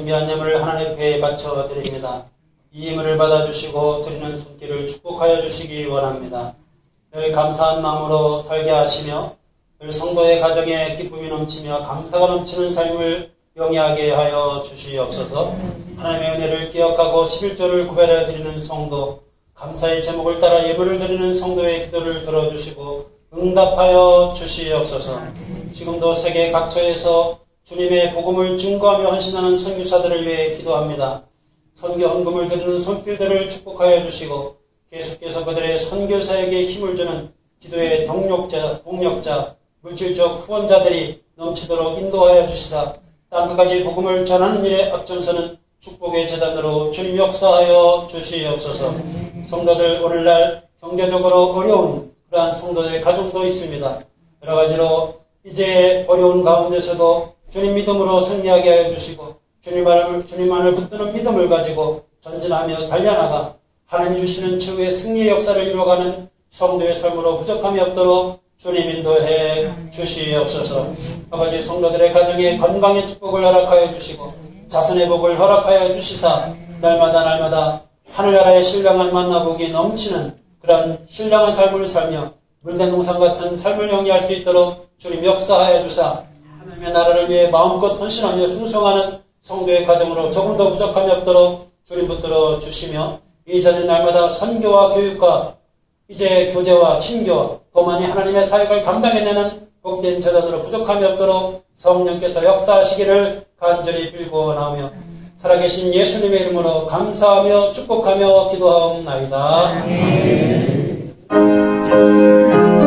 준비한 예물을 하나님 께 바쳐 드립니다. 이 예물을 받아주시고 드리는 손길을 축복하여 주시기 원합니다. 늘 감사한 마음으로 살게 하시며 늘 성도의 가정에 기쁨이 넘치며 감사가 넘치는 삶을 영위하게 하여 주시옵소서 하나님의 은혜를 기억하고 11조를 구별해 드리는 성도 감사의 제목을 따라 예물을 드리는 성도의 기도를 들어주시고 응답하여 주시옵소서 지금도 세계 각처에서 주님의 복음을 증거하며 헌신하는 선교사들을 위해 기도합니다. 선교 헌금을 드리는 손길들을 축복하여 주시고 계속해서 그들의 선교사에게 힘을 주는 기도의 동력자, 동력자, 물질적 후원자들이 넘치도록 인도하여 주시다. 땅끝까지 복음을 전하는 일에 앞장서는 축복의 재단으로 주님 역사하여 주시옵소서. 성도들 오늘날 경제적으로 어려운 그러한 성도의 가정도 있습니다. 여러 가지로 이제 어려운 가운데서도 주님 믿음으로 승리하게 하여 주시고 주님만을, 주님만을 붙드는 믿음을 가지고 전진하며 달려나가 하나님이 주시는 최후의 승리의 역사를 이루어가는 성도의 삶으로 부족함이 없도록 주님 인도해 주시옵소서. 아버지 성도들의 가정에 건강의 축복을 허락하여 주시고 자손의 복을 허락하여 주시사 날마다 날마다 하늘나라의 신령한 만나보기 넘치는 그런 신령한 삶을 살며 물된 동산 같은 삶을 영위할 수 있도록 주님 역사하여 주사 하나님의 나라를 위해 마음껏 헌신하며 충성하는 성도의 가정으로 조금 더 부족함이 없도록 주님 붙들어 주시며 이전의 날마다 선교와 교육과 이제 교제와 친교와 더 많이 하나님의 사역을 감당해내는 복된 재단으로 부족함이 없도록 성령께서 역사하시기를 간절히 빌고 나오며 살아계신 예수님의 이름으로 감사하며 축복하며 기도하옵나이다. 아멘.